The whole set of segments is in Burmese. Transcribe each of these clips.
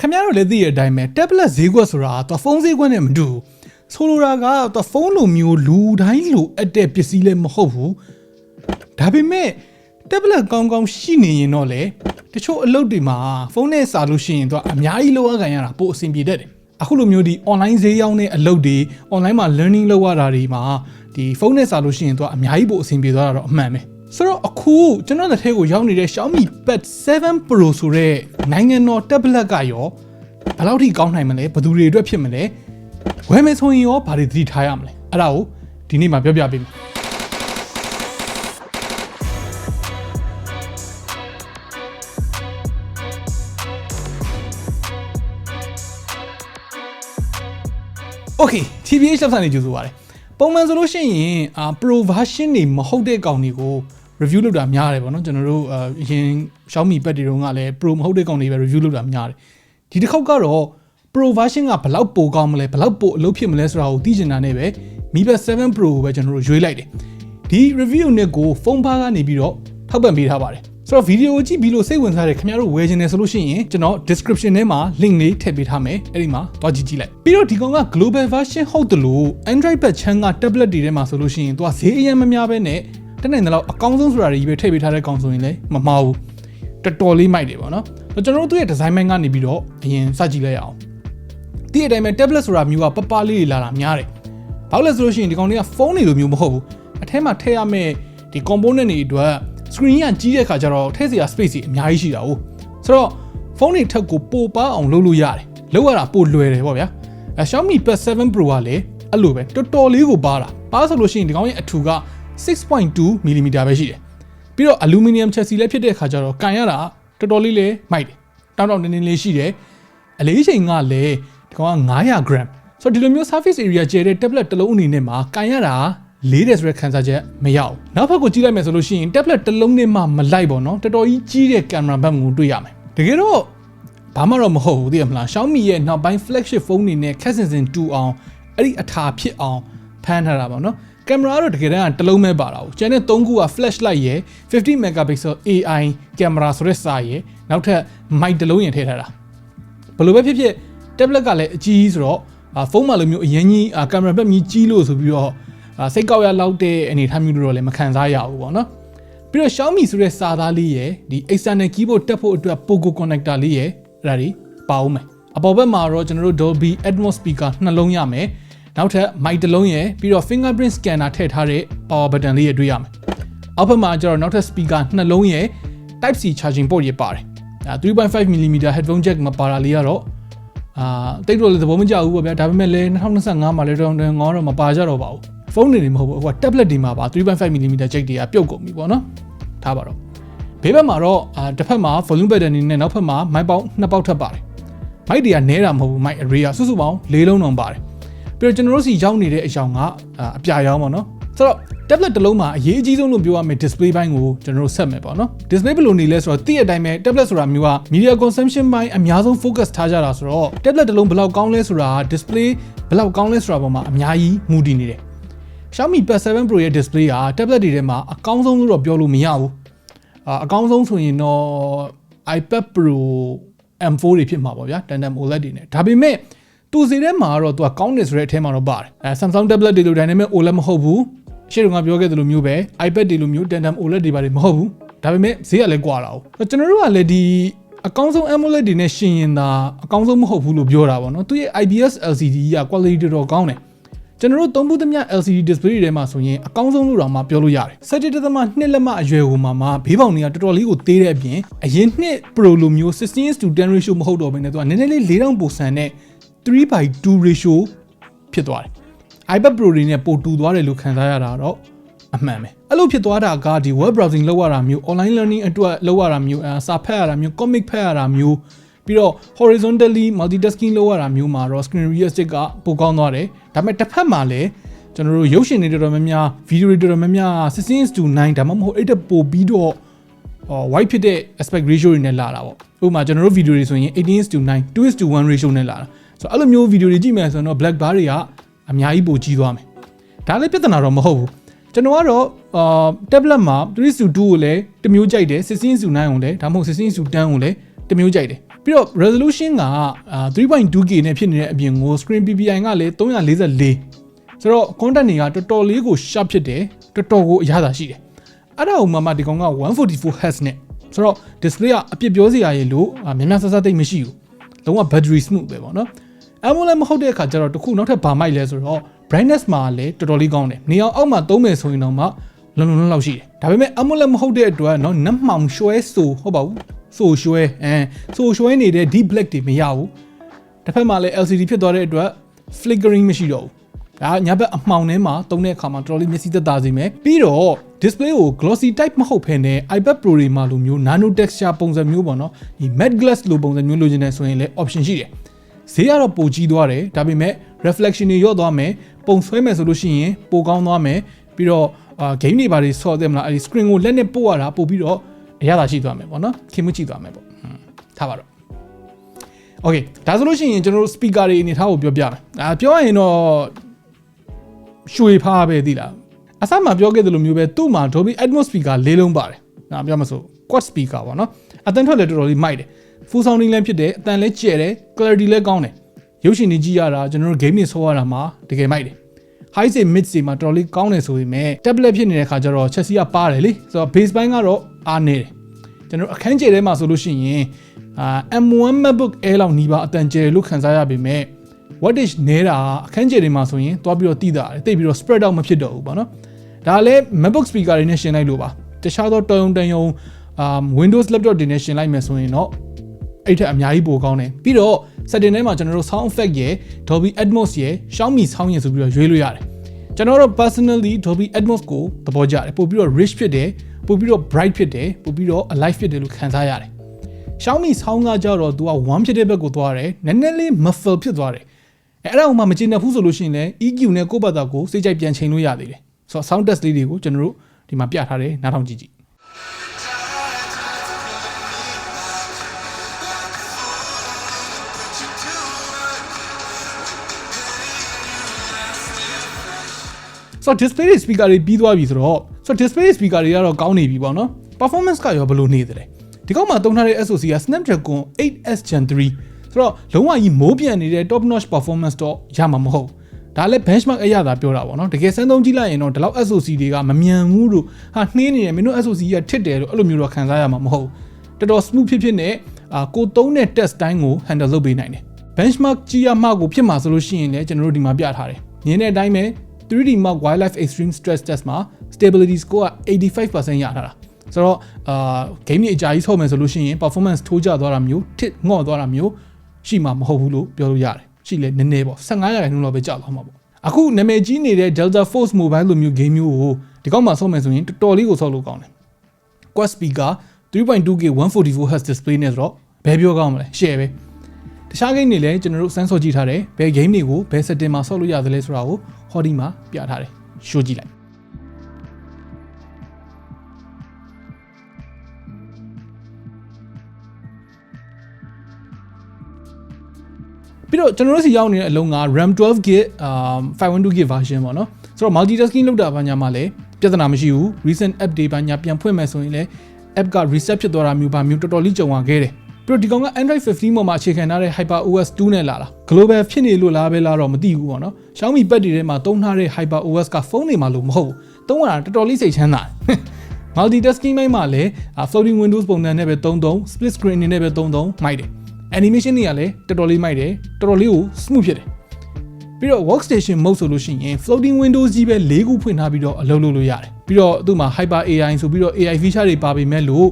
ခင်ဗျားတို့လည်းသိရတဲ့အတိုင်းပဲ tablet ဈေးကွက်ဆိုတာတော့ဖုန်းဈေးကွက်နဲ့မတူဘူးဆိုလိုတာကတော့ဖုန်းလိုမျိုးလူတိုင်းလိုအပ်တဲ့ပစ္စည်းလည်းမဟုတ်ဘူးဒါပေမဲ့ tablet ကောင်းကောင်းရှိနေရင်တော့လေတချို့အလုပ်တွေမှာဖုန်းနဲ့စာလို့ရှိရင်တော့အများကြီးလောက်ရခံရတာပိုအဆင်ပြေတတ်တယ်အခုလိုမျိုးဒီ online ဈေးရောက်တဲ့အလုပ်တွေ online မှာ learning လုပ်ရတာတွေမှာဒီဖုန်းနဲ့စာလို့ရှိရင်တော့အများကြီးပိုအဆင်ပြေသွားတာတော့အမှန်ပဲ ဆိုတော့အခုကျွန်တော်လက်ထဲကိုရောက်နေတဲ့ Xiaomi Pad 7 Pro ဆိုတဲ့နိုင်ငံတော် tablet ကရောဘယ်လောက်ထိကောင်းနိုင်မလဲဘယ်သူတွေအတွက်ဖြစ်မလဲဝယ်မယ်ဆိုရင်ရောဘာတွေသတိထားရမလဲအဲ့ဒါကိုဒီနေ့မှာပြောပြပေးမယ် Okay TBH လောက်ဆန်နေကြိုဆိုပါတယ်ပုံမှန်ဆိုလို့ရှိရင်အာ Pro version တွေမဟုတ်တဲ့ကောင်တွေကို review လုပ်တာများတယ်ပေါ့နော်ကျွန်တော်တို့အာအရင် Xiaomi Pad တွေတုန်းကလည်း Pro မဟုတ်တဲ့ကောင်တွေပဲ review လုပ်တာများတယ်ဒီတစ်ခေါက်ကတော့ Pro version ကဘယ်လောက်ပိုကောင်းမလဲဘယ်လောက်ပိုအလုပ်ဖြစ်မလဲဆိုတာကိုသိချင်တာနဲ့ပဲ Mi Pad 7 Pro ကိုပဲကျွန်တော်တို့ရွေးလိုက်တယ်ဒီ review နဲ့ကိုဖုန်းဘားကနေပြီးတော့ထောက်ပံ့ပေးထားပါတယ်ဆိုတော့ဗီဒီယိုကိုကြည့်ပြီးလို့စိတ်ဝင်စားတဲ့ခင်ဗျားတို့ဝယ်ချင်တယ်ဆိုလို့ရှိရင်ကျွန်တော် description ထဲမှာ link လေးထည့်ပေးထားမယ်အဲ့ဒီမှာသွားကြည့်ကြည့်လိုက်ပြီးတော့ဒီကောင်က global version ဟုတ်တယ်လို့ Android ဘက်ချမ်းက tablet တွေထဲမှာဆိုလို့ရှိရင်သူကဈေးအရင်မများပဲနဲ့ တက်နိုင်တဲ့လောက်အကောင်းဆုံးဆိုတာတွေပဲထည့်ပေးထားတဲ့ကောင်ဆိုရင်လည်းမမှားဘူးတော်တော်လေးမိုက်တယ်ပေါ့နော်ဆိုတော့ကျွန်တော်တို့သူ့ရဲ့ design ပိုင်းကနေပြီးတော့အရင်စကြည့်လိုက်ရအောင်ဒီအတိုင်းပဲ tablet ဆိုတာမျိုးကပပလေးတွေလာတာများတယ်ဘာလို့လဲဆိုလို့ရှိရင်ဒီကောင်တွေကဖုန်းတွေလိုမျိုးမဟုတ်ဘူးအထဲမှာထည့်ရမယ့်ဒီ component တွေအတွက် screen ကကြီးတဲ့ခါကျတော့ထည့်စရာ space ကြီးအများကြီးရှိတာ哦ဆိုတော့ဖုန်းတွေထက်ကိုပိုပါအောင်လုပ်လို့ရတယ်လုပ်ရတာပိုလွယ်တယ်ပေါ့ဗျာအဲ Xiaomi Pad 7 Pro ကလည်းအဲ့လိုပဲတော်တော်လေးကိုပါတာပါဆိုလို့ရှိရင်ဒီကောင်ရဲ့အထူက 6.2 mm ပဲရှိတယ်ပြီးတော့ aluminum chassis လည်းဖြစ်တဲ့ခါကျတော့ကန်ရတာတော်တော်လေးလေးမိုက်တယ်တောင်းတောင်းတင်းတင်းလေးရှိတယ်အလေးချိန်ကလည်းဒီကောင်က900 gram ဆိုတော့ဒီလိုမျိုး surface area ကျဲတဲ့ tablet တစ်လုံးအနေနဲ့မှာကန်ရတာလေးတယ်ဆိုတဲ့ခန်းစားချက်မရဘူးနောက်ဘက်ကိုကြည့်လိုက်မယ်ဆိုလို့ရှိရင် tablet တစ်လုံးနဲ့မှမလိုက်ပါတော့တော်တော်ကြီးကြီးတဲ့ကင်မရာဘက်ကိုတွေ့ရမယ်တကယ်တော့ဘာမှတော့မဟုတ်ဘူးသိရမလား Xiaomi ရဲ့နောက်ပိုင်း flagship phone တွေနဲ့ခက်စင်စင်တူအောင်အဲ့ဒီအထာဖြစ်အောင်ဖမ်းထားတာပါနော် ကင်မရာတော့တကယ်တမ်းကတစ်လုံးပဲပါတာ။ကျန်တဲ့၃ခုက flashlight ရယ်50 megapixel AI ကင်မရာဆိုတဲ့စာရယ်နောက်ထပ် mic တစ်လုံးရထည့်ထားတာ။ဘယ်လိုပဲဖြစ်ဖြစ် tablet ကလည်းအကြီးဆိုတော့ဖုန်းမှလိုမျိုးအရင်ကြီးကင်မရာဘက်ကြီးကြီးလို့ဆိုပြီးတော့စိတ်ကောက်ရလောက်တဲ့အနေအထားမျိုးတော့လည်းမခံစားရဘူးပေါ့နော်။ပြီးတော့ Xiaomi ဆိုတဲ့စာသားလေးရယ်ဒီ external keyboard တက်ဖို့အတွက် Poco connector လေးရယ်အဲ့ဒါတွေပါအောင်မယ်။အပေါ်ဘက်မှာတော့ကျွန်တော်တို့ Dolby Atmos speaker နှလုံးရမယ်။ နောက်ထပ် mic တစ်လုံးရယ်ပြီးတော့ fingerprint scanner ထည့်ထားတဲ့ power button လေးရတွေ့ရမယ်။အောက်ဘက်မှာကျတော့နောက်ထပ် speaker နှလုံးရယ် Type C charging port ရပါတယ်။အဲ 3.5mm headphone jack မပါတာလေးကတော့အာတိတ်တော့လည်းသဘောမကျဘူးပေါ့ဗျာဒါပေမဲ့လည်း2025မှာလည်းတော့ငေါတော့မပါကြတော့ပါဘူးဖုန်းတွေနေမဟုတ်ဘူးဟိုက tablet တွေမှာပါ 3.5mm jack တွေကပြုတ်ကုန်ပြီပေါ့နော်ထားပါတော့ဘေးဘက်မှာတော့အာတစ်ဖက်မှာ volume button နေနဲ့နောက်ဖက်မှာ mic ပေါက်နှစ်ပေါက်ထပ်ပါတယ် mic တွေကနဲတာမဟုတ်ဘူး mic array ကစုစုပေါင်း၄လုံးတောင်ပါတယ် ပြီးတော့ကျွန်တော်တို့စီရောက်နေတဲ့အကြောင်းကအပြာရောင်းပါနော်ဆိုတော့ tablet တစ်လုံးမှာအရေးအကြီးဆုံးလို့ပြောရမယ် display ဘိုင်းကိုကျွန်တော်တို့ဆက်မယ်ပေါ့နော် display ဘယ်လိုနေလဲဆိုတော့သိတဲ့အတိုင်းပဲ tablet ဆိုတာမျိုးက media consumption ဘိုင်းအများဆုံး focus ထားကြတာဆိုတော့ tablet တစ်လုံးဘယ်လောက်ကောင်းလဲဆိုတာ display ဘယ်လောက်ကောင်းလဲဆိုတာပေါ်မှာအများကြီးမူတည်နေတယ် Xiaomi Pad 7 Pro ရဲ့ display က tablet တွေထဲမှာအကောင်းဆုံးလို့တော့ပြောလို့မရဘူးအာအကောင်းဆုံးဆိုရင်တော့ iPad Pro M4 တွေဖြစ်မှာပေါ့ဗျာ tandem OLED တွေနဲ့ဒါပေမဲ့ သူစီထဲမှာတော့သူကကောင်းတယ်ဆိုတဲ့အထဲမှာတော့ပါတယ်အဲ Samsung tablet တွေလို dynamic OLED မဟုတ်ဘူးရှေ့တုန်းကပြောခဲ့သလိုမျိုးပဲ iPad တွေလိုမျိုး tandem OLED တွေပါတယ်မဟုတ်ဘူးဒါပေမဲ့ဈေးကလည်းကွာတာ哦ကျွန်တော်တို့ကလည်းဒီအကောင်းဆုံး AMOLED တွေနဲ့ရှင်ရင်သာအကောင်းဆုံးမဟုတ်ဘူးလို့ပြောတာပေါ့နော်သူရဲ့ IPS LCD က quality တော်တော်ကောင်းတယ်ကျွန်တော်တို့သုံးဖို့သမျှ LCD display တွေထဲမှာဆိုရင်အကောင်းဆုံးလို့တော့မှပြောလို့ရတယ်။17.2လက်မအရွယ်ကိုမှမှဘေးပေါင်တွေကတော်တော်လေးကိုသေးတဲ့အပြင်အရင်နှစ် Pro လိုမျိုး16 to 10 ratio မဟုတ်တော့ဘဲနဲ့သူကနည်းနည်းလေး4000ပိုဆန် တဲ့3/2 ratio ဖြစ်သွားတယ်။ iPad Pro တွေနဲ့ပိုတူသွားတယ်လို့ခံစားရတာတော့အမှန်ပဲအဲ့လိုဖြစ်သွားတာကဒီ web browsing လုပ်ရတာမျိုး online learning အတွက်လုပ်ရတာမျိုးအဲစာဖတ်ရတာမျိုး comic ဖတ်ရတာမျိုးပြီးတော့ horizontally multitasking လုပ်ရတာမျိုးမှာတော့ screen real estate ကပိုကောင်းသွားတယ်ဒါပေမဲ့တစ်ဖက်မှာလည်းကျွန်တော်တို့ရုပ်ရှင်တွေတော်တော်များများ video တွေတော်တော်များများ16 to 9ဒါမှမဟုတ်အဲ့တက်ပို့ပြီးတော့ white ဖြစ်တဲ့ aspect ratio တွေနဲ့လာတာပေါ့ဥပမာကျွန်တော်တို့ video တွေဆိုရင်18 to 9 2 to 1 ratio နဲ့လာတာ ဆိုတော့အဲ့လိုမျိုး video တွေကြည့်မယ်ဆိုရင်တော့ black bar တွေကအများကြီးပိုကြီးသွားမယ်ဒါလည်းပြဿနာတော့မဟုတ်ဘူးကျွန်တော်ကတော့အာ tablet မှာ3 to 2ကိုလည်းတစ်မျိုးကြိုက်တယ်16 to 9ကိုလည်းဒါမှမဟုတ်16 to 10ကိုလည်းတစ်မျိုးကြိုက်တယ်ပြီးတော့ resolution ကအာ 3.2K နဲ့ဖြစ်နေတဲ့အပြင်ကို screen PPI ကလည်း344ဆိုတော့ content တွေကတော်တော်လေးကို sharp ဖြစ်တယ်တော်တော်ကိုအရသာရှိတယ်အဲ့ဒါကိုမှမှဒီကောင်က 144Hz နဲ့ဆိုတော့ display ကအပြစ်ပြောစရာရေလို့အာများများဆဆသိမ့်မရှိဘူးလုံးဝ battery smooth ပဲပေါ့နော် AMOLED မဟုတ်တဲ့အခါကျတော့တခုနောက်ထပ်ဘာမိုက်လဲဆိုတော့ brightness မှာလည်းတော်တော်လေးကောင်းတယ်နေအောင်အောက်မှာသုံးမယ်ဆိုရင်တော့မှလုံလုံလောက်လောက်ရှိတယ်ဒါပေမဲ့ AMOLED မဟုတ်တဲ့အတွက်เนาะနက်မှောင်ရွှဲဆိုဟုတ်ပါဘူးဆိုရွှဲအဲဆိုရွှဲနေတဲ့ deep black တွေမရဘူးတစ်ဖက်မှာလည်း LCD ဖြစ်သွားတဲ့အတွက် flickering မရှိတော့ဘူးဒါညာဘက်အမှောင်ထဲမှာသုံးတဲ့အခါမှာတော်တော်လေးမျက်စိသက်သာစေမယ်ပြီးတော့ display ကို glossy type မဟုတ်ဘဲနဲ့ iPad Pro တွေမှာလိုမျိုး nano texture ပုံစံမျိုးပေါ့နော်ဒီ matte glass လိုပုံစံမျိုးလိုချင်တယ်ဆိုရင်လည်း option ရှိတယ် ဈေးကတော့ပိုကြီးသွားတယ်ဒါပေမဲ့ reflection တွေရော့သွားမယ်ပုံဆွဲမယ်ဆိုလို့ရှိရင်ပိုကောင်းသွားမယ်ပြီးတော့အာ game တွေဘာတွေဆော့တယ်မလားအဲဒီ screen ကိုလက်နဲ့ပို့ရတာပို့ပြီးတော့အရသာရှိသွားမယ်ပေါ့နော်ခင်မှုကြည့်သွားမယ်ပေါ့ဟွန်းထားပါတော့ Okay ဒါဆိုလို့ရှိရင်ကျွန်တော်တို့ speaker တွေအနေထားကိုပြောပြမယ်အာပြောရရင်တော့ရွှေဖားပဲသိလားအစမှပြောခဲ့သလိုမျိုးပဲသူ့မှာ Dolby Atmos speaker ၄လုံးပါတယ်ငါပြောမဆို quad speaker ပေါ့နော်အတန်ထွက်လည်းတော်တော်လေးမိုက်တယ် full sounding လည်းဖြစ်တယ်အတန်လည်းကျယ်တယ် clarity လည်းကောင်းတယ်ရုပ်ရှင်တွေကြည့်ရတာကျွန်တော်တို့ game တွေဆောရတာမှာတကယ်မိုက်တယ် high စေ mid စေမှာတော်တော်လေးကောင်းတယ်ဆိုပေမဲ့ tablet ဖြစ်နေတဲ့ခါကျတော့ချက်စီကပါတယ်လေဆိုတော့ base ဘိုင်းကတော့အားနေတယ်ကျွန်တော်အခန်းကျယ်ထဲမှာဆိုလို့ရှိရင်အာ M1 MacBook Air လောက်နီးပါအတန်ကျယ်လို့ခံစားရပေမဲ့ wattage နေတာအခန်းကျယ်တွေမှာဆိုရင်တွားပြီးတော့တိတာတယ်တိတ်ပြီးတော့ spread out မဖြစ်တော့ဘူးပေါ့နော်ဒါလည်း MacBook speaker တွေနဲ့ရှင်းလိုက်လို့ပါတခြားသောတယုံတယုံအာ Windows laptop တွေနဲ့ရှင်းလိုက်မယ်ဆိုရင်တော့ အဲ့ထက်အများကြီးပိုကောင်းတယ်ပြီးတော့ setting ထဲမှာကျွန်တော်တို့ sound effect ရယ် Dolby Atmos ရယ် Xiaomi sound ရယ်ဆိုပြီးတော့ရွေးလို့ရတယ်ကျွန်တော်တို့ personally Dolby Atmos ကိုသဘောကျတယ်ပို့ပြီးတော့ rich ဖြစ်တယ်ပို့ပြီးတော့ bright ဖြစ်တယ်ပို့ပြီးတော့ alive ဖြစ်တယ်လို့ခံစားရတယ် Xiaomi sound ကကြတော့ तू က1ဖြစ်တဲ့ဘက်ကိုသွားတယ်နည်းနည်းလေး muffle ဖြစ်သွားတယ်အဲအဲ့ဒါမှမကျေနပ်ဘူးဆိုလို့ရှိရင်လည်း EQ နဲ့ကိုယ့်ဘာသာကိုစိတ်ကြိုက်ပြန်ချိန်လို့ရသေးတယ်ဆိုတော့ sound test လေးတွေကိုကျွန်တော်တို့ဒီမှာပြထားတယ်နားထောင်ကြည့်ကြည့် ဆိုတော့ display တွေ speaker တွေပြီးသွားပြီဆိုတော့ဆိုတော့ display speaker တွေကတော့ကောင်းနေပြီပေါ့နော် performance ကရောဘယ်လိုနေသလဲဒီကောက်မှာသုံးထားတဲ့ SoC က Snapdragon 8s Gen 3ဆိုတော့လုံးဝကြီးမိုးပြန်နေတဲ့ top notch performance တော့ရမှာမဟုတ်ဒါလည်း benchmark အရသာပြောတာပေါ့နော်တကယ်စမ်းသုံးကြည့်လိုက်ရင်တော့ဒီလောက် SoC တွေကမမြန်ဘူးလို့ဟာနှင်းနေတယ်မင်းတို့ SoC ကထစ်တယ်လို့အဲ့လိုမျိုးတော့ခံစားရမှာမဟုတ်တော်တော် smooth ဖြစ်ဖြစ်နဲ့အာကိုသုံးတဲ့ test တိုင်းကို handle လုပ်ပေးနိုင်တယ် benchmark ကြည့်ရမှကိုဖြစ်မှာဆိုလို့ရှိရင်လည်းကျွန်တော်တို့ဒီမှာပြထားတယ်မြင်တဲ့အတိုင်းပဲ 3D Mark Wildlife Extreme Stress Test မှာ stability score က85%ရထားတာဆိုတော့အာ game ကြီးအကြာကြီးဆော့မယ်ဆိုလို့ရှိရင် performance ထိုးကျသွားတာမျိုးတစ်ငော့သွားတာမျိုးရှိမှာမဟုတ်ဘူးလို့ပြောလို့ရတယ်ရှိလဲနည်းနည်းပေါ့15ရာခိုင်နှုန်းလောက်ပဲကြာသွားမှာပေါ့အခုနာမည်ကြီးနေတဲ့ Delta Force Mobile လိုမျိုး game မျိုးကိုဒီကောက်မှာဆော့မယ်ဆိုရင်တော်တော်လေးကိုဆော့လို့ကောင်းတယ် Quad speaker 3.2K 144Hz display နဲ့ဆိုတော့ဘယ်ပြောကောင်းမလဲ share ပဲ တခြား game တွေလည်းကျွန်တော်တို့စမ်းဆော့ကြည့်ထားတယ်ဘယ် game တွေကိုဘယ် setting မှာဆော့လို့ရသလဲဆိုတာကိုဟောဒီမှာပြထားတယ်ရှိုးကြည့်လိုက်ပြီးတော့ကျွန်တော်တို့စီရောက်နေတဲ့အလုံးက RAM 12GB အာ 512GB version ပေါ့နော်ဆိုတော့ multitasking လုပ်တာဘာညာမှလည်းပြဿနာမရှိဘူး recent app တွေဘာညာပြန်ဖွင့်မယ်ဆိုရင်လည်း app က reset ဖြစ်သွားတာမျိုးဘာမျိုးတော်တော်လေးကြုံရခဲ့တယ် ပြီးတော့ဒီကောင်က Android 15ပေါ်မှာအခြေခံထားတဲ့ HyperOS 2နဲ့လာတာ global ဖြစ်နေလို့လားပဲလားတော့မသိဘူးပေါ့နော် Xiaomi ပတ်တွေထဲမှာသုံးထားတဲ့ HyperOS ကဖုန်းတွေမှာလို့မဟုတ်ဘူးသုံးရတာတော်တော်လေးစိတ်ချမ်းသာတယ် multitasking မိုင်းမှာလည်း floating windows ပုံစံနဲ့ပဲသုံးသုံး split screen အနေနဲ့ပဲသုံးသုံးမိုက်တယ် animation တွေကလည်းတော်တော်လေးမိုက်တယ်တော်တော်လေးကို smooth ဖြစ်တယ်ပြီးတော့ workstation mode ဆိုလို့ရှိရင် floating windows ကြီးပဲ၄ခုဖွင့်ထားပြီးတော့အလုပ်လုပ်လို့ရတယ်ပြီးတော့သူ့မှာ hyper AI ဆိုပြီးတော့ AI feature တွေပါပေမဲ့လို့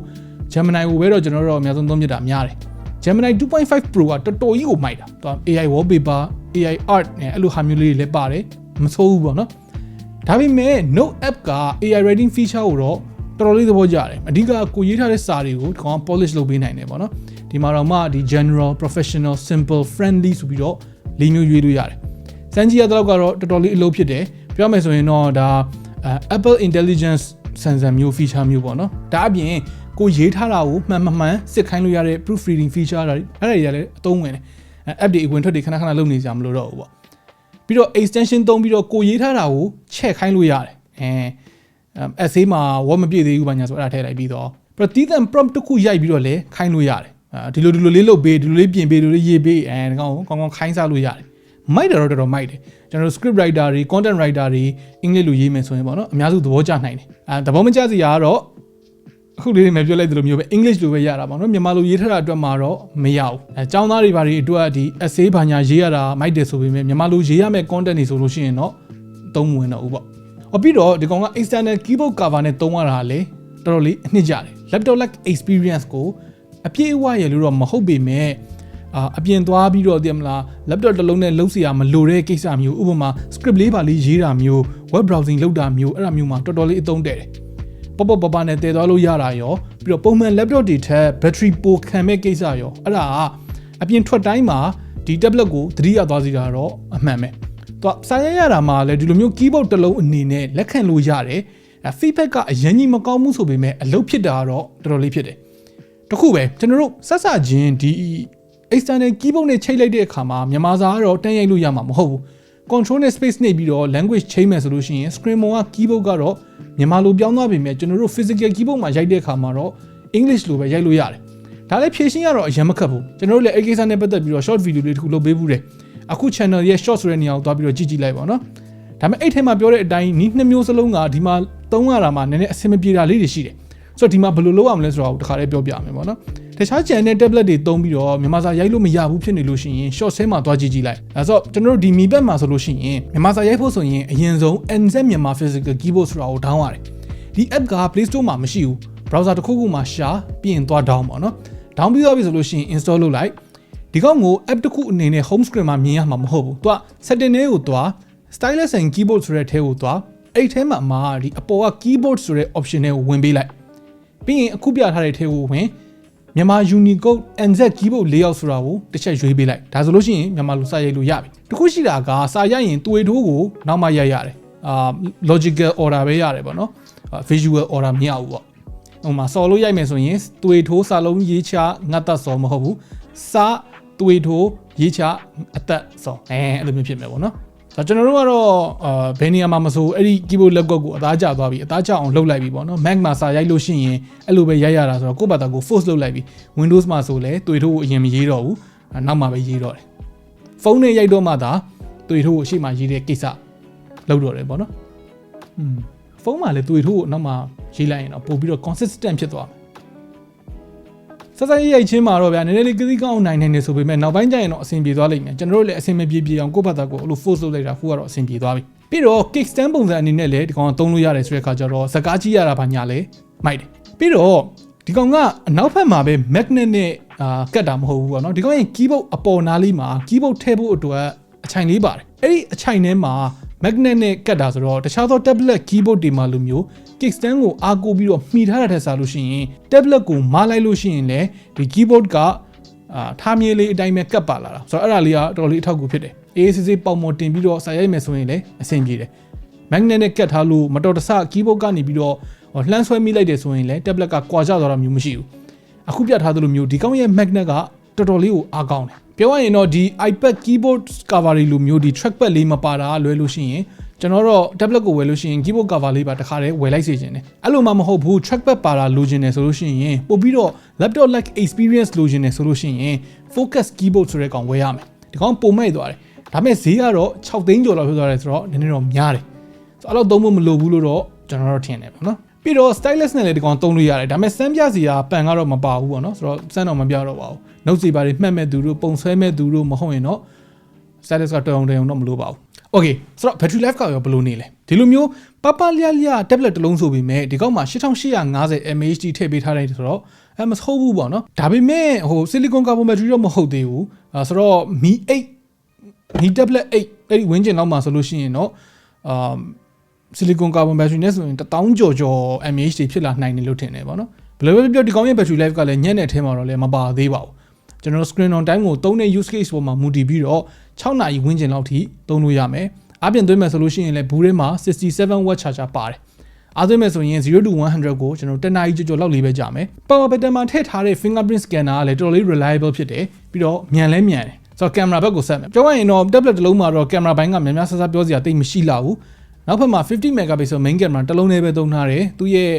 Gemini ကိုပဲတော့ကျွန်တော်တို့အများဆုံးသုံးပြတာများတယ် Gemini 2.5 Pro ကတော်တော်ကြီးကိုမိုက်တာသူ AI wallpaper AI art နဲ့အဲ့လိုဟာမျိုးလေးတွေလည်းပါတယ်မဆိုးဘူးပေါ့နော်ဒါပေမဲ့ Note app က AI writing feature ကိုတော့တော်တော်လေးသဘောကျတယ်အဓိကကိုရေးထားတဲ့စာတွေကိုဒီကောင် polish လုပ်ပေးနိုင်တယ်ပေါ့နော်ဒီမှာတော့မှဒီ general professional simple friendly ဆိုပြီးတော့လေးမျိုးရွေးလို့ရတယ်စမ်းကြည့်ရတဲ့လောက်ကတော့တော်တော်လေးအလုပ်ဖြစ်တယ်ပြောမယ်ဆိုရင်တော့ဒါ Apple Intelligence sensor မျိုး feature မျိုးပေါ့နော်ဒါအပြင်ကိုရေးထားတာကိုမှန်မှန်မှန်စစ်ခိုင်းလို့ရတဲ့ proofreading feature တွေအဲ့ဒါတွေကလည်းအသုံးဝင်တယ် app တွေအဝင်ထွက်တွေခဏခဏလုပ်နေကြမလို့တော့ဘူးပေါ့ပြီးတော့ extension သုံးပြီးတော့ကိုရေးထားတာကိုချက်ခိုင်းလို့ရတယ်အဲ essay မှာ word မပြည့်သေးဘူးဘာညာဆိုအဲ့ဒါထည့်လိုက်ပြီးတော့ပြီးတော့တီးသန့် prompt တစ်ခုရိုက်ပြီးတော့လည်းခိုင်းလို့ရတယ်အာဒီလိုဒီလိုလေးလုပ်ပေးဒီလိုလေးပြင်ပေးဒီလိုလေးရေးပေးအဲဒီကောင်ကိုကောင်းကောင်းခိုင်းစားလို့ရတယ် မိုက်တယ်တော့တော်တော်မိုက်တယ်ကျွန်တော်တို့ script writer တွေ content writer တွေအင်္ဂလိပ်လိုရေးမယ်ဆိုရင်ပေါ့နော်အများစုသဘောကျနိုင်တယ်အဲသဘောမကျစရာကတော့အခုလေးတွေမပြောလိုက်သလိုမျိုးပဲ English လိုပဲရတာပေါ့နော်မြန်မာလိုရေးထားတာအတွက်မှာတော့မရဘူးအဲចောင်းသားတွေဘာတွေအတွက်ဒီ essay ဘာညာရေးရတာမိုက်တယ်ဆိုပေမဲ့မြန်မာလိုရေးရမယ့် content တွေဆိုလို့ရှိရင်တော့သုံးမဝင်တော့ဘူးပေါ့။အပြီးတော့ဒီကောင်က external keyboard cover နဲ့သုံးရတာလေတော်တော်လေးအနှစ်ကြတယ် laptop like experience ကိုအပြည့်အဝရလို့တော့မဟုတ်ပေမဲ့ အာအပြင်သွားပြီးတော့တည်မလား laptop တစ်လုံးနဲ့လုံးစရာမလိုတဲ့ကိစ္စမျိုးဥပမာ script လေးပါလေးရေးတာမျိုး web browsing လုပ်တာမျိုးအဲ့ဒါမျိုးမှာတော်တော်လေးအသုံးတဲ့တယ်ပေါ့ပေါ့ပပနဲ့တည်သွားလို့ရတာရောပြီးတော့ပုံမှန် laptop တွေထက် battery ပိုခံမဲ့ကိစ္စရောအဲ့ဒါကအပြင်ထွက်တိုင်းမှာဒီ tablet ကိုသတိရသွားစီတာတော့အမှန်ပဲသူကစာရရတာမှာလည်းဒီလိုမျိုး keyboard တစ်လုံးအနေနဲ့လက်ခံလို့ရတယ်အဲ feedback ကအရင်ကြီးမကောင်းမှုဆိုပေမဲ့အလုပ်ဖြစ်တာတော့တော်တော်လေးဖြစ်တယ်တခုပဲကျွန်တော်တို့ဆက်စချင်းဒီ external keyboard နဲ့ချိန်လိုက်တဲ့အခါမှာမြန်မာစာကတော့တန်းရိုက်လို့ရမှာမဟုတ်ဘူး control နဲ့ space နှိပ်ပြီးတော့ language ချိန်မယ်ဆိုလို့ရှိရင် screen ပေါ်က keyboard ကတော့မြန်မာလိုပြောင်းသွားပြီမြဲကျွန်တော်တို့ physical keyboard မှာရိုက်တဲ့အခါမှာတော့ English လိုပဲရိုက်လို့ရတယ်ဒါလည်းဖြည့်ရှင်းရတော့အရင်မခက်ဘူးကျွန်တော်တို့လည်းအဲ့ကိစ္စနဲ့ပတ်သက်ပြီးတော့ short video လေးတစ်ခုလုပ်ပေးဘူးတယ်အခု channel ရဲ့ short ဆိုတဲ့နေရာကိုသွားပြီးတော့ကြည့်ကြည့်လိုက်ပါတော့ဒါပေမဲ့အဲ့ထဲမှာပြောတဲ့အတိုင်းနီးနှစ်မျိုးစလုံးကဒီမှာသုံးရတာမှာနည်းနည်းအဆင်မပြေတာလေးတွေရှိတယ် ဆိုတော့ဒီမှာဘယ်လိုလုပ်ရမလဲဆိုတော့တခါလေးပြောပြမယ်ပေါ့နော်တခြား channel tablet တွေသုံးပြီးတော့မြန်မာစာရိုက်လို့မရဘူးဖြစ်နေလို့ရှိရင် short ဆဲမှာသွားကြည့်ကြည့်လိုက်အဲဆိုတော့ကျွန်တော်တို့ဒီမီဘက်မှာဆိုလို့ရှိရင်မြန်မာစာရိုက်ဖို့ဆိုရင်အရင်ဆုံး NZ မြန်မာ physical keyboard ဆိုတာကို down ရတယ်ဒီ app က Play Store မှာမရှိဘူး browser တစ်ခုခုမှာရှာပြီးရင်သွား down ပေါ့နော် down ပြီးသွားပြီဆိုလို့ရှိရင် install လုပ်လိုက်ဒီကောင်ကို app တစ်ခုအနေနဲ့ home screen မှာမြင်ရမှာမဟုတ်ဘူးသူက setting တွေကိုသွား stylus and keyboard ဆိုတဲ့ထဲကိုသွားအဲ့ထဲမှာမှာဒီအပေါ်က keyboard ဆိုတဲ့ option တွေကိုဝင်ပေးလိုက် ပြီးရင်အခုပြထားတဲ့ထဲကိုဝင်မြန်မာ Unicode NZ keyboard layout ဆိုတာကိုတစ်ချက်ရွေးပေးလိုက်ဒါဆိုလို့ရှိရင်မြန်မာလိုစာရိုက်လို့ရပြီတခုရှိတာကစာရိုက်ရင်သွေထိုးကိုနောက်မှရိုက်ရတယ်အာ logical order ပဲရတယ်ပေါ့နော် visual order မရဘူးပေါ့ဟိုမှာစော်လို့ရိုက်မယ်ဆိုရင်သွေထိုးစာလုံးရေးချငတ်သက်စော်မဟုတ်ဘူးစာသွေထိုးရေးချအသက်စော်အဲအဲ့လိုမျိုးဖြစ်မယ်ပေါ့နော် ဒါကျွန်တော်တို့ကတော့အာဘယ်နေရာမှာမဆိုအဲ့ဒီ keyboard လက်ကွက်ကိုအသားကျသွားပြီအသားကျအောင်လှုပ်လိုက်ပြီပေါ့နော် Mac မှာစာရိုက်လို့ရှိရင်အဲ့လိုပဲရိုက်ရတာဆိုတော့ကိုယ့်ဘာသာကို force လုပ်လိုက်ပြီ Windows မှာဆိုလဲတွေ့ထိုးကိုအရင်မရေးတော့ဘူးနောက်မှပဲရေးတော့တယ်ဖုန်းနဲ့ရိုက်တော့မှသာတွေ့ထိုးကိုအရှိမရေးတဲ့ကိစ္စလုပ်တော့တယ်ပေါ့နော်อืมဖုန်းမှာလည်းတွေ့ထိုးကိုနောက်မှရေးလိုက်ရင်တော့ပို့ပြီးတော့ consistent ဖြစ်သွားမယ် ဆက်ဆက်ရိုက်ချင်းမှာတော့ဗျာနည်းနည်းလေးကတိကောင်းနိုင်နေနေဆိုပေမဲ့နောက်ပိုင်းကျရင်တော့အဆင်ပြေသွားလိမ့်မယ်ကျွန်တော်တို့လည်းအဆင်မပြေပြေအောင်ကိုယ့်ဘာသာကိုအဲ့လို force လုပ်လိုက်တာခုကတော့အဆင်ပြေသွားပြီပြီးတော့ kickstand ပုံစံအနေနဲ့လည်းဒီကောင်ကသုံးလို့ရတယ်ဆိုတဲ့အခါကျတော့စကားကြီးရတာဘာညာလဲမိုက်တယ်ပြီးတော့ဒီကောင်ကအနောက်ဘက်မှာပဲ magnet နဲ့အာကတ်တာမဟုတ်ဘူးပေါ့နော်ဒီကောင်ရဲ့ keyboard အပေါ်နားလေးမှာ keyboard ထည့်ဖို့အတွက်အချိုင်လေးပါတယ်အဲ့ဒီအချိုင်ထဲမှာ magnet နဲ့ကတ်တာဆိုတော့တခြားသော tablet keyboard တွေမှာလိုမျိုး kickstand ကိုအားကိုးပြီးတော့မှီထားတဲ့ထက်စားလို့ရှိရင် tablet ကိုမလိုက်လို့ရှိရင်လည်းဒီ keyboard ကအာထားမြေးလေးအတိုင်းပဲကတ်ပါလာတာဆိုတော့အဲ့ဒါလေးကတော်တော်လေးအထောက်အကူဖြစ်တယ်အေးစစ်စစ်ပေါက်မော်တင်ပြီးတော့စာရိုက်မယ်ဆိုရင်လည်းအဆင်ပြေတယ် magnet နဲ့ကတ်ထားလို့မတော်တဆ keyboard ကနေပြီးတော့လှမ်းဆွဲမိလိုက်တယ်ဆိုရင်လည်း tablet ကကွာကျသွားတာမျိုးမရှိဘူးအခုပြထားသလိုမျိုးဒီကောင်းရဲ့ magnet ကတော်တော်လေးကိုအားကောင်းတယ် ပြောရရင်တော့ဒီ iPad keyboard cover တွေလိုမျိုးဒီ trackpad လေးမပါတာလွဲလို့ရှိရင်ကျွန်တော်တော့ tablet ကိုဝယ်လို့ရှိရင် keyboard cover လေးပါတစ်ခါတည်းဝယ်လိုက်စေချင်တယ်အဲ့လိုမှမဟုတ်ဘူး trackpad ပါတာလိုချင်တယ်ဆိုလို့ရှိရင်ပို့ပြီးတော့ laptop like experience လိုချင်တယ်ဆိုလို့ရှိရင် focus keyboard ဆိုတဲ့ကောင်ဝယ်ရမယ်ဒီကောင်ပုံမဲ့သွားတယ်ဒါပေမဲ့ဈေးကတော့6သိန်းကျော်လောက်ဖြစ်သွားတယ်ဆိုတော့နည်းနည်းတော့များတယ်ဆိုတော့အဲ့လိုသုံးဖို့မလိုဘူးလို့တော့ကျွန်တော်တို့ထင်တယ်ပေါ့နော်ပြီးတော့ stylus နဲ့လည်းဒီကောင်သုံးလို့ရတယ်ဒါပေမဲ့စမ်းပြစီကပန်ကတော့မပါဘူးပေါ့နော်ဆိုတော့စမ်းတော့မပြတော့ပါဘူး note စီပါတွေမှတ်မဲ့သူတို့ပုံဆွဲမဲ့သူတို့မဟုတ်ရင်တော့ stylus ကတောင်းတောင်းတော့မလိုပါဘူး okay ဆိုတော့ battery life ကရောဘယ်လိုနေလဲဒီလိုမျိုးပပလျလျ tablet တစ်လုံးဆိုပေမဲ့ဒီကောက်မှာ8850 mAh ထည့်ပေးထားတယ်ဆိုတော့အဲမဟုတ်ဘူးပေါ့နော်ဒါပေမဲ့ဟို silicon carbon battery တော့မဟုတ်သေးဘူးအဲဆိုတော့ Mi 8 Mi tablet 8အဲ့ဒီဝင်းကျင်လောက်မှာဆိုလို့ရှိရင်တော့အာ silicon carbon battery နဲ့ဆိုရင်1000ကျော်ကျော် mAh တွေဖြစ်လာနိုင်တယ်လို့ထင်တယ်ပေါ့နော်ဘယ်လိုပဲပြောဒီကောင်းရဲ့ battery life ကလည်းညံ့တဲ့အထဲမှာတော့လည်းမပါသေးပါဘူး ကျွန်တော် screen on time ကိုသုံးတဲ့ use case ပေါ်မှာမူတည်ပြီးတော့6နာရီဝန်းကျင်လောက်ထိသုံးလို့ရမယ်အပြင်သွင်းမယ်ဆိုလို့ရှိရင်လည်းဘူးထဲမှာ67 watt charger ပါတယ်အားသွင်းမယ်ဆိုရင်0 to 100ကိုကျွန်တော်10နာရီကျော်ကျော်လောက်လေးပဲကြာမယ် power button မှာထည့်ထားတဲ့ fingerprint scanner ကလည်းတော်တော်လေး reliable ဖြစ်တယ်ပြီးတော့မြန်လဲမြန်တယ်ဆိုတော့ camera ဘက်ကိုဆက်မယ်ပြောရရင်တော့ tablet တစ်လုံးမှာတော့ camera ဘိုင်းကများများဆဆပြောစရာတိတ်မရှိလောက်ဘူးနောက်ဖက်မှာ50 megapixel main camera တစ်လုံးလေးပဲသုံးထားတယ်သူရဲ့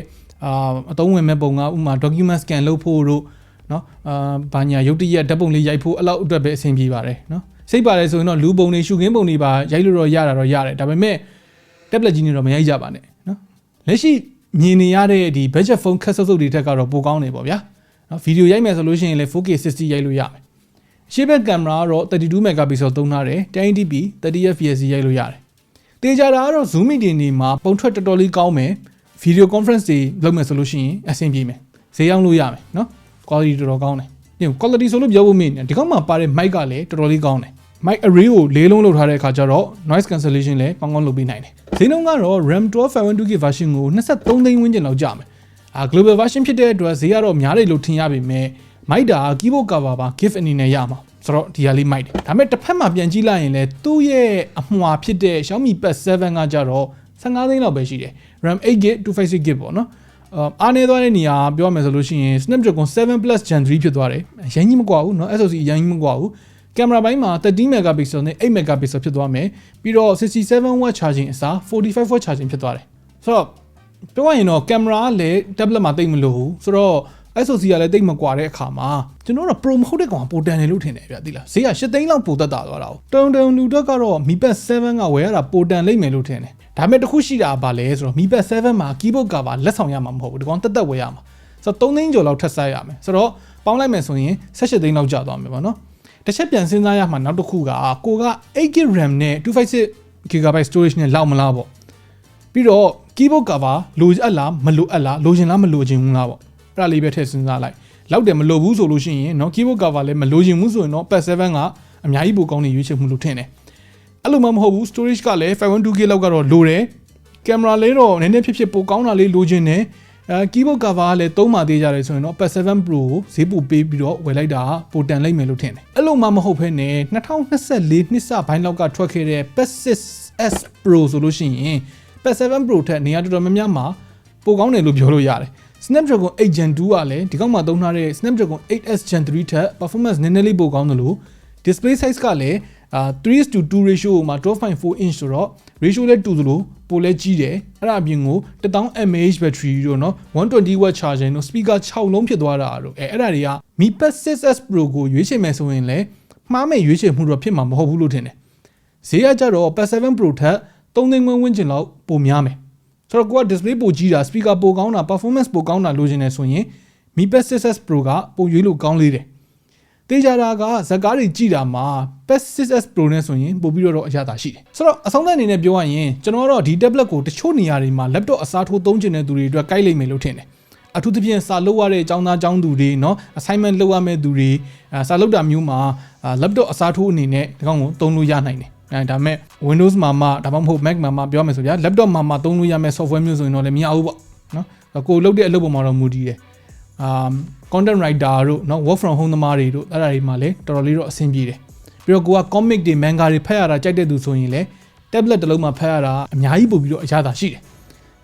အာအသုံးဝင်မဲ့ပုံကဥမာ document scan လုပ်ဖို့တို့ နော်အာဘာညာရုပ်တရက်ဓာတ်ပုံလေးရိုက်ဖို့အဲ့လောက်အတွက်ပဲအဆင်ပြေပါတယ်နော်စိတ်ပါတယ်ဆိုရင်တော့လူပုံတွေရှုခင်းပုံတွေပါရိုက်လို့တော့ရတာတော့ရတယ်ဒါပေမဲ့ tablet ကြီးနေတော့မရိုက်ကြပါနဲ့နော်လက်ရှိမြင်နေရတဲ့ဒီ budget phone ခက်ဆုပ်ဆုပ်တွေထက်ကတော့ပိုကောင်းနေပေါ့ဗျာနော်ဗီဒီယိုရိုက်မယ်ဆိုလို့ရှိရင်လည်း 4K 60ရိုက်လို့ရမယ်ရှေ့ဘက်ကင်မရာကတော့32 megapixel သုံးထားတယ် 1080p 30 fps ရိုက်လို့ရတယ်တေချာတာကတော့ zoom meeting တွေမှာပုံထွက်တော်တော်လေးကောင်းမယ် video conference တွေလုပ်မယ်ဆိုလို့ရှိရင်အဆင်ပြေမယ်ဈေးရောက်လို့ရမယ်နော် quality တော်တော်ကောင်းတယ်ည quality ဆိုလို့ပြောဖို့မင်းဒီကောင်မှာပါတဲ့ mic ကလည်းတော်တော်လေးကောင်းတယ် mic array ကိုလေးလုံးလုပ်ထားတဲ့အခါကျတော့ noise cancellation လည်းကောင်းကောင်းလုပ်ပေးနိုင်တယ်ဈေးနှုန်းကတော့ RAM 12 512GB version ကို23သိန်းဝန်းကျင်လောက်ကျမယ်အာ global version ဖြစ်တဲ့အတွက်ဈေးကတော့များတယ်လို့ထင်ရပေမဲ့ mic တာ keyboard cover ပါ gift အနေနဲ့ရမှာဆိုတော့ဒီဟာလေး mic တယ်ဒါပေမဲ့တစ်ဖက်မှာပြန်ကြည့်လိုက်ရင်လည်းသူ့ရဲ့အမွှာဖြစ်တဲ့ Xiaomi Pad 7ကကြတော့15သိန်းလောက်ပဲရှိတယ် RAM 8GB 256GB ပေါ့နော် အာအားနေသွားတဲ့နေရာပြောရမယ်ဆိုလို့ရှိရင် Snapdragon 7 Plus Gen 3ဖြစ်သွားတယ်အရင်ကြီးမကွာဘူးเนาะ SoC အရင်ကြီးမကွာဘူးကင်မရာပိုင်းမှာ13 megapixel နဲ့8 megapixel ဖြစ်သွားမယ်ပြီးတော့67 watt charging အစား45 watt charging ဖြစ်သွားတယ်ဆိုတော့ပြောရရင်တော့ကင်မရာကလည်း tablet မှာတိတ်မလို့ဘူးဆိုတော့ SoC ကလည်းတိတ်မကွာတဲ့အခါမှာကျွန်တော်တို့ Pro မဟုတ်တဲ့ကောင်ကပိုတန်တယ်လို့ထင်တယ်ဗျာသိလားဈေးက8သိန်းလောက်ပိုသက်တာသွားတာ哦တုံတုံလူတော့ကတော့ Mi Pad 7ကဝယ်ရတာပိုတန်လိမ့်မယ်လို့ထင်တယ် ဒါပေမဲ့တစ်ခုရှိတာကဘာလဲဆိုတော့ Mi Pad 7မှာ keyboard cover လက်ဆောင်ရမှာမဟုတ်ဘူးဒီကောင်တက်တက်ဝယ်ရမှာဆိုတော့3သိန်းကျော်လောက်ထပ်ဆက်ရမယ်ဆိုတော့ပေါင်းလိုက်မယ်ဆိုရင်18သိန်းလောက်ကျသွားမယ်ပေါ့နော်တစ်ချက်ပြန်စဉ်းစားရမှာနောက်တစ်ခုကကိုက 8GB RAM နဲ့ 256GB storage နဲ့လောက်မလားပေါ့ပြီးတော့ keyboard cover လိုအပ်လားမလိုအပ်လားလိုချင်လားမလိုချင်ဘူးလားပေါ့အဲ့ဒါလေးပဲထည့်စဉ်းစားလိုက်လောက်တယ်မလိုဘူးဆိုလို့ရှိရင်เนาะ keyboard cover လည်းမလိုချင်ဘူးဆိုရင်တော့ Pad 7ကအများကြီးပိုကောင်းနေရွေးချယ်မှုလို့ထင်တယ် အဲ့လိုမှမဟုတ်ဘူး storage ကလည်း 512GB လောက်ကတော့လိုတယ်ကင်မရာလေးတော့နည်းနည်းဖြစ်ဖြစ်ပိုကောင်းတာလေးလိုချင်တယ်အဲ keyboard cover ကလည်းသုံးပါသေးကြတယ်ဆိုရင်တော့ Pad 7 Pro ကိုဈေးပိုပေးပြီးတော့ဝယ်လိုက်တာပိုတန်လိုက်မယ်လို့ထင်တယ်အဲ့လိုမှမဟုတ်ဘဲနဲ့2024နှစ်စပိုင်းလောက်ကထွက်ခဲ့တဲ့ Pad 6s Pro ဆိုလို့ရှိရင် Pad 7 Pro ထက်နေရာတော်တော်များများမှာပိုကောင်းတယ်လို့ပြောလို့ရတယ် Snapdragon 8 Gen 2ကလည်းဒီကောက်မှာသုံးထားတဲ့ Snapdragon 8s Gen 3ထက် performance နည်းနည်းလေးပိုကောင်းတယ်လို့ display size ကလည်း အာ3 to 2 ratio မှာ12.4 inch ဆိုတော့ ratio လည်းတူသလိုပိုလည်းကြီးတယ်အဲ့ဒါအပြင်ကို1000 mAh battery တို့နော်120 watt charging တို့ speaker 6လုံးဖြစ်သွားတာတို့အဲအဲ့ဒါတွေက Mi Pad 6s Pro ကိုရွေးချယ်မယ်ဆိုရင်လည်းမှားမဲ့ရွေးချယ်မှုတော့ဖြစ်မှာမဟုတ်ဘူးလို့ထင်တယ်ဈေးကကြတော့ Pad 7 Pro ထက်3သိန်းဝန်းဝန်းကျင်လောက်ပိုများမယ်ဆိုတော့ကိုက display ပိုကြီးတာ speaker ပိုကောင်းတာ performance ပိုကောင်းတာလိုချင်နေဆိုရင် Mi Pad 6s Pro ကပုံရွေးလို့ကောင်းလေးတယ် တေးကြတာကဇက်ကားတွေကြည့်တာမှာ Pad 6s Pro နဲ့ဆိုရင်ပိုပြီးတော့အရသာရှိတယ်ဆိုတော့အဆုံးသတ်အနေနဲ့ပြောရရင်ကျွန်တော်ကတော့ဒီ tablet ကိုတချို့နေရာတွေမှာ laptop အစားထိုးသုံးချင်တဲ့သူတွေအတွက်ကိုက်လိမ့်မယ်လို့ထင်တယ်အထူးသဖြင့်စာလုပ်ရတဲ့အကြောင်းသားအကြောင်းသူတွေเนาะ assignment လုပ်ရမယ့်သူတွေစာလုပ်တာမျိုးမှာ laptop အစားထိုးအနေနဲ့ဒီကောင်ကိုသုံးလို့ရနိုင်တယ်အဲဒါမဲ့ Windows မှာမှဒါမှမဟုတ် Mac မှာမှပြောမယ်ဆိုဗျာ laptop မှာမှသုံးလို့ရမယ့် software မျိုးဆိုရင်တော့လည်းမရဘူးပေါ့နော်ကိုလုပ်တဲ့အလုပ်ပေါ်မှာတော့မူတည်တယ် အာ content writer တို့เนาะ work from home သမားတွေတို့အဲ့ဒါတွေမှာလည်းတော်တော်လေးတော့အဆင်ပြေတယ်ပြီးတော့ကိုက comic တွေ manga တွေဖတ်ရတာကြိုက်တဲ့သူဆိုရင်လည်း tablet တစ်လုံးမှာဖတ်ရတာအများကြီးပို့ပြီးတော့အရသာရှိတယ်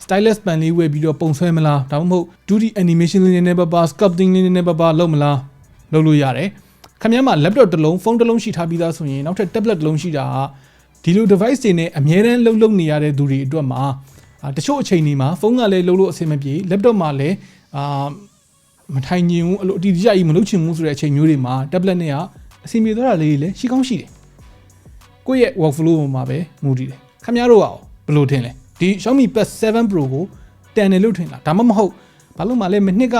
stylus pen လေးဝယ်ပြီးတော့ပုံဆွဲမလားဒါမှမဟုတ် 2D animation လေးနည်းနည်းပါးပါ sculpting လေးနည်းနည်းပါးပါလုပ်မလားလုပ်လို့ရတယ်ခင်ဗျားမှာ laptop တစ်လုံးဖုန်းတစ်လုံးရှိထားပြီးသားဆိုရင်နောက်ထပ် tablet တစ်လုံးရှိတာဒီလို device တွေနဲ့အများတန်းလှုပ်လှုပ်နေရတဲ့သူတွေအတွက်မှာတချို့အချိန်တွေမှာဖုန်းကလည်းလှုပ်လို့အဆင်မပြေ laptop မှာလည်းအာ မထိုင်ညင်ဘူးအဲ့လိုအတီးကြကြီးမလုပ်ချင်ဘူးဆိုတဲ့အချိန်မျိုးတွေမှာ tablet နဲ့ကအဆင်ပြေသွားတာလေးတွေလည်းရှိကောင်းရှိတယ်ကိုယ့်ရဲ့ workflow ပေါ်မှာပဲမူတည်တယ်ခင်ဗျားတို့ကဘယ်လိုထင်လဲဒီ Xiaomi Pad 7 Pro ကိုတန်တယ်လို့ထင်လားဒါမှမဟုတ်ဘာလို့မှလဲမနှစ်က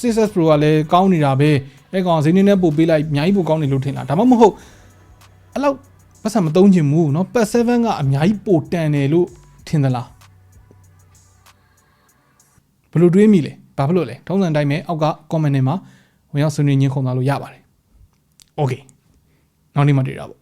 6s Pro ကလည်းကောင်းနေတာပဲအဲ့ကောင်ဈေးနည်းနဲ့ပို့ပေးလိုက်အများကြီးပိုကောင်းနေလို့ထင်လားဒါမှမဟုတ်အဲ့လောက်ပတ်စံမသုံးချင်ဘူးเนาะ Pad 7ကအများကြီးပိုတန်တယ်လို့ထင်သလားဘယ်လိုတွေးမိလဲ ဘာဖြစ်လို့လဲထုံးစံတိုင်းပဲအောက်က comment ထဲမှာဝင်ရောက်ဆွေးနွေးညှင်းခုန်သွားလို့ရပါတယ် okay နောက်နေ့မှတွေ့တာပေါ့